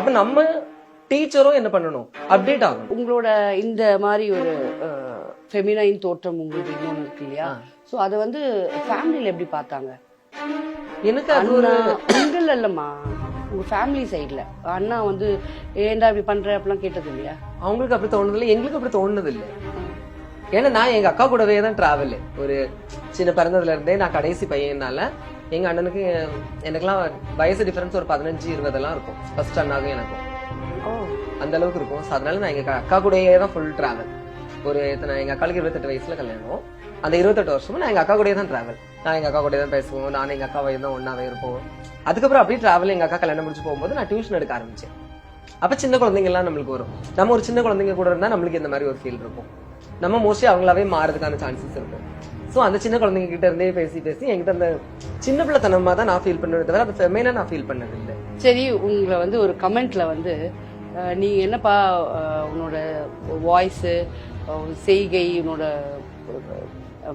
அப்ப நம்ம டீச்சரும் என்ன பண்ணணும்? அப்டேட் ஆகணும். உங்களோட இந்த மாதிரி ஒரு ஃபெமினைன் தோற்றம் உங்களுக்கு இன்னொன்று இருக்கு இல்லையா? ஸோ அதை வந்து ஃபேமிலியில் எப்படி பார்த்தாங்க? எனக்கு அது ஒரு உங்கள் இல்லைம்மா. உங்க ஃபேமிலி சைடில் அண்ணா வந்து ஏன்டா இப்படி பண்ற? அப்படிலாம் கேட்டது இல்லையா? அவங்களுக்கு அப்படி தோணுது இல்லை எங்களுக்கு அப்படி தோணுது இல்லை ஏன்னா நான் எங்க அக்கா கூடவே தான் டிராவல் ஒரு சின்ன பிறந்ததுல இருந்தே நான் கடைசி பையனால எங்க அண்ணனுக்கு எனக்குலாம் வயசு டிஃபரன்ஸ் ஒரு பதினஞ்சு இருபதெல்லாம் இருக்கும். ஃபர்ஸ்ட் அண்ணாவும் எனக்கும். அந்த அளவுக்கு இருக்கும். ஸோ அதனால நான் எங்க அக்கா கூடயே தான் ஃபுல் டிராவல் ஒரு எத்தனை எங்க அக்காளுக்கு இருபத்தெட்டு வயசுல கல்யாணம். அந்த இருபத்தெட்டு வருஷமும் நான் எங்க அக்கா கூடயே தான் டிராவல் நான் எங்க அக்கா கூடயே தான் பேசுவோம். நான் எங்க அக்காவை தான் ஒன்னாவே இருப்போம். அதுக்கப்புறம் அப்படியே டிராவல் எங்க அக்கா கல்யாணம் முடிச்சு போகும்போது நான் டியூஷன் எடுக்க ஆரம்பிச்சேன். அப்ப சின்ன குழந்தைங்க எல்லாம் நம்மளுக்கு வரும். நம்ம ஒரு சின்ன குழந்தைங்க கூட இருந்தா நம்மளுக்கு இந்த மாதிரி ஒரு ஃபீல் இருக்கும். நம்ம மோஸ்ட்லி அவங்களாவே மாறதுக்கான சான்சஸ் இருக்கும். ஸோ அந்த சின்ன குழந்தைங்க கிட்ட இருந்தே பேசி பேசி என்கிட்ட அந்த சின்ன பிள்ளைத்தனமா தான் நான் ஃபீல் பண்ணுறத தவிர அது ஃபெமைனா நான் ஃபீல் பண்ணது இல்லை சரி உங்களை வந்து ஒரு கமெண்ட்ல வந்து நீ என்னப்பா உன்னோட வாய்ஸு செய்கை உன்னோட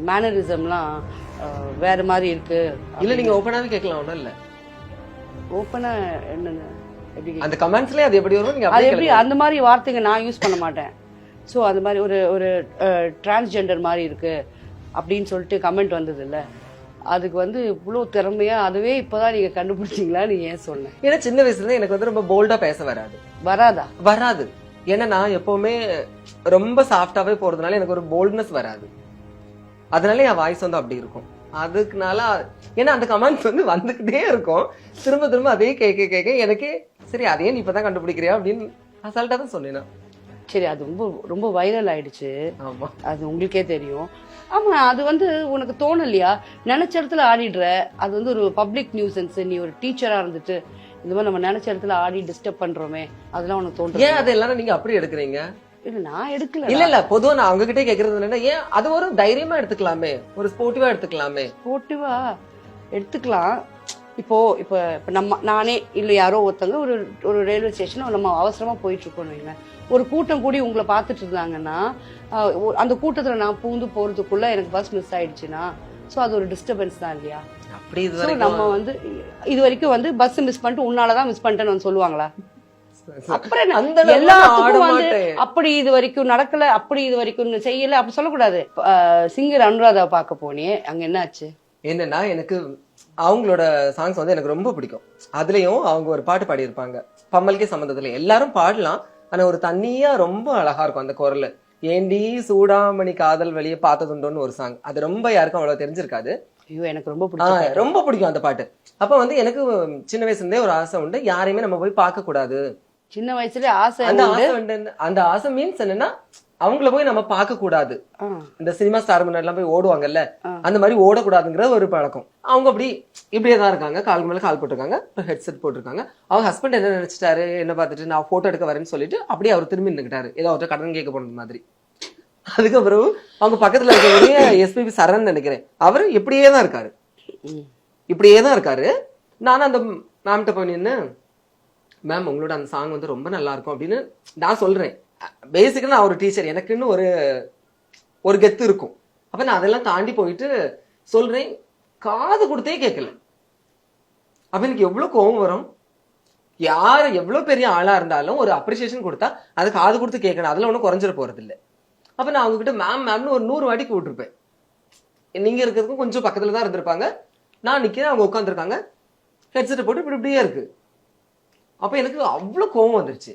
மேனரிசம்லாம் வேற மாதிரி இருக்கு இல்ல நீங்க ஓப்பனாவே கேட்கலாம் ஒன்றும் இல்லை. ஓப்பனா கேக்குறீங்க? அந்த கமெண்ட்ஸ்லயே அது எப்படி வரும் நீங்க அது எப்படி அந்த மாதிரி வார்த்தைங்க நான் யூஸ் பண்ண மாட்டேன். ஸோ அந்த மாதிரி ஒரு ஒரு டிரான்ஸ்ஜெண்டர் மாதிரி இருக்கு. அப்படின்னு சொல்லிட்டு கமெண்ட் வந்தது இல்ல அதுக்கு வந்து இவ்வளோ திறமையா அதுவே இப்போதான் நீங்க கண்டுபிடிச்சிங்களான்னு ஏன் சொன்னேன் ஏன்னா சின்ன வயசுல எனக்கு வந்து ரொம்ப போல்டா பேச வராது. வராதா? வராது. ஏன்னா நான் எப்பவுமே ரொம்ப சாஃப்டாவே போறதுனால எனக்கு ஒரு போல்ட்னஸ் வராது. அதனால என் வாய்ஸ் வந்து அப்படி இருக்கும். அதுக்குனால ஏன்னா அந்த கமெண்ட்ஸ் வந்து வந்துகிட்டே இருக்கும். திரும்ப திரும்ப அதே கேட்க கேட்க எனக்கே சரி அதையே நீ இப்பதான் கண்டுபிடிக்கிறியா? அப்படின்னு அசால்ட்டா தான் சொன்னேன் நான். சரி அது ரொம்ப ரொம்ப வைரல் ஆயிடுச்சு. அது உங்களுக்கே தெரியும். ஆமா அது வந்து உனக்கு தோணலையா? நினைச்ச இடத்துல ஆடிடுற அது வந்து ஒரு பப்ளிக் நியூசன்ஸ் நீ ஒரு டீச்சரா இருந்துட்டு இந்த மாதிரி நம்ம நினைச்ச இடத்துல ஆடி டிஸ்டர்ப் பண்றோமே அதெல்லாம் உனக்கு தோன்ற ஏன் அது எல்லாரும் நீங்க அப்படி எடுக்கிறீங்க? இல்ல நான் எடுக்கல இல்ல இல்ல பொதுவா நான் அவங்க கிட்டே கேக்குறது என்னன்னா ஏன் அது ஒரு தைரியமா எடுத்துக்கலாமே ஒரு ஸ்போர்ட்டிவா எடுத்துக்கலாமே? போட்டுவா எடுத்துக்கலாம். இப்போ இப்போ இப்போ நம்ம நானே இல்லை யாரோ ஒருத்தங்க ஒரு ஒரு ரயில்வே ஸ்டேஷன் நம்ம அவசரமா போயிட்டு இருக்கோம் வைங்களேன் ஒரு கூட்டம் கூடி உங்களை பார்த்துட்டு இருந்தாங்கன்னா அந்த கூட்டத்துல நான் பூந்து போறதுக்குள்ள எனக்கு பஸ் மிஸ் ஆயிடுச்சுன்னா ஸோ அது ஒரு டிஸ்டர்பன்ஸ் தான் இல்லையா? அப்படி இது நம்ம வந்து இது வரைக்கும் வந்து பஸ் மிஸ் பண்ணிட்டு உன்னாலதான் மிஸ் பண்ணிட்டேன்னு வந்து சொல்லுவாங்க அப்புறம்? அந்த எல்லாத்துக்கும் வந்து அப்படி இது வரைக்கும் நடக்கல அப்படி இது வரைக்கும் செய்யல அப்படி சொல்லக்கூடாது. சிங்கர் அனுராதா பார்க்க போனியே அங்க என்ன ஆச்சு என்னன்னா எனக்கு அவங்களோட சாங்ஸ் வந்து எனக்கு ரொம்ப பிடிக்கும். அதுலயும் அவங்க ஒரு பாட்டு பாடியிருப்பாங்க. பம்மலுக்கே சம்மந்தத்துல எல்லாரும் பாடலாம். ஆனா ஒரு தண்ணியா ரொம்ப அழகா இருக்கும் அந்த குரல். ஏண்டி சூடாமணி காதல் வெளியே பார்த்ததுண்டோன்னு ஒரு சாங் அது ரொம்ப யாருக்கும் அவ்வளவு தெரிஞ்சிருக்காது. ஐயோ எனக்கு ரொம்ப பிடிச்ச ரொம்ப பிடிக்கும் அந்த பாட்டு. அப்ப வந்து எனக்கு சின்ன வயசுல இருந்தே ஒரு ஆசை உண்டு. யாரையுமே நம்ம போய் பார்க்க கூடாது சின்ன வயசுல ஆசை அந்த. ஆசை அந்த ஆசை மீன்ஸ் என்னன்னா அவங்கள போய் நம்ம பார்க்க கூடாது. இந்த சினிமா ஸ்டார் முன்னாடிலாம் போய் ஓடுவாங்கல்ல. அந்த மாதிரி ஓடக்கூடாதுங்கிற ஒரு பழக்கம். அவங்க அப்படி இப்படியே தான் இருக்காங்க. கால் மேல கால் போட்டிருக்காங்க ஹெட்செட் போட்டிருக்காங்க. அவங்க ஹஸ்பண்ட் என்ன நினைச்சிட்டாரு என்ன பார்த்துட்டு நான் போட்டோ எடுக்க வரேன்னு சொல்லிட்டு அப்படியே அவர் திரும்பி நின்னுக்கிட்டாரு. ஏதோ அவர்கிட்ட கடன் கேட்க போனது மாதிரி. அதுக்கப்புறம் அவங்க பக்கத்துல இருக்கக்கூடிய எஸ்பிபி சரண் நினைக்கிறேன். அவர் இப்படியே தான் இருக்காரு. இப்படியே தான் இருக்காரு. நானும் அந்த மேம்கிட்ட போய் நின்று மேம் உங்களோட அந்த சாங் வந்து ரொம்ப நல்லா இருக்கும் அப்படின்னு நான் சொல்றேன். பேசிக்கா நான் ஒரு டீச்சர் எனக்குன்னு ஒரு ஒரு கெத்து இருக்கும். அப்ப நான் அதெல்லாம் தாண்டி போயிட்டு சொல்றேன். காது கொடுத்தே கேட்கல. அப்ப எனக்கு எவ்வளவு கோவம் வரும்? யார் எவ்வளவு பெரிய ஆளா இருந்தாலும் ஒரு அப்ரிசியேஷன் கொடுத்தா அது காது கொடுத்து கேட்கணும். அதுல ஒன்றும் குறைஞ்சிட போறது அப்போ அப்ப நான் அவங்க கிட்ட மேம் மேம்னு ஒரு நூறு வாட்டி கூப்பிட்டுருப்பேன் நீங்க இருக்கிறதுக்கும் கொஞ்சம் பக்கத்துல தான் இருந்திருப்பாங்க. நான் நிக்கிறேன் அவங்க உட்காந்துருக்காங்க ஹெட்செட்டை போட்டு இப்படி இப்படியே இருக்கு. அப்ப எனக்கு அவ்வளவு கோவம் வந்துருச்சு.